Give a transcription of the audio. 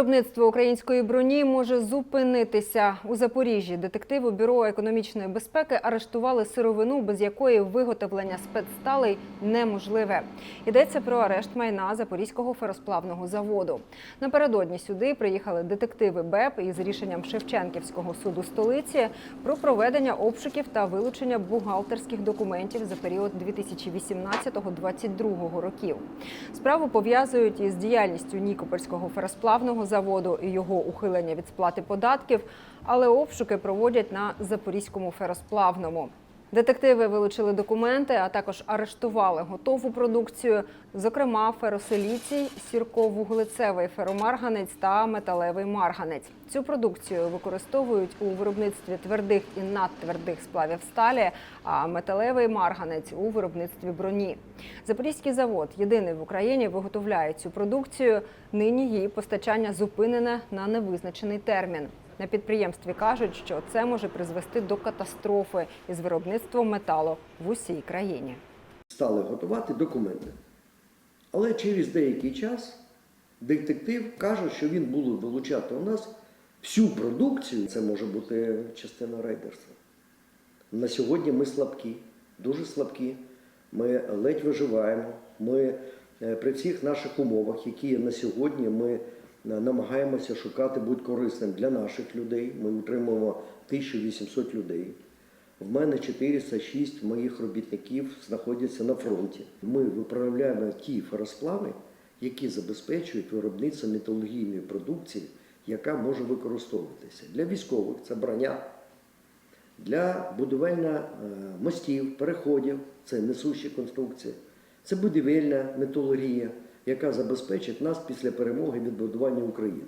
Виробництво української броні може зупинитися у Запоріжжі. Детективи бюро економічної безпеки арештували сировину, без якої виготовлення спецсталей неможливе. Йдеться про арешт майна Запорізького феросплавного заводу. Напередодні сюди приїхали детективи БЕП із рішенням Шевченківського суду столиці про проведення обшуків та вилучення бухгалтерських документів за період 2018-2022 років. Справу пов'язують із діяльністю Нікопольського феросплавного заводу і його ухилення від сплати податків, але обшуки проводять на Запорізькому феросплавному. Детективи вилучили документи, а також арештували готову продукцію, зокрема феросиліцій, сірковуглецевий феромарганець та металевий марганець. Цю продукцію використовують у виробництві твердих і надтвердих сплавів сталі, а металевий марганець у виробництві броні. Запорізький завод, єдиний в Україні, виготовляє цю продукцію. Нині її постачання зупинене на невизначений термін. На підприємстві кажуть, що це може призвести до катастрофи із виробництвом металу в усій країні. стали готувати документи. Але через деякий час детектив каже, що він буде вилучати у нас всю продукцію. Це може бути частина рейдерства. На сьогодні ми слабкі, дуже слабкі. Ми ледь виживаємо. Ми е, при всіх наших умовах, які на сьогодні, ми намагаємося шукати будь корисним для наших людей. Ми утримуємо 1800 людей. В мене 406 моїх робітників знаходяться на фронті. Ми виправляємо ті феросплави, які забезпечують виробництво металургійної продукції, яка може використовуватися для військових це броня, для будівельна е, мостів, переходів це несущі конструкції, це будівельна металургія, яка забезпечить нас після перемоги відбудування України.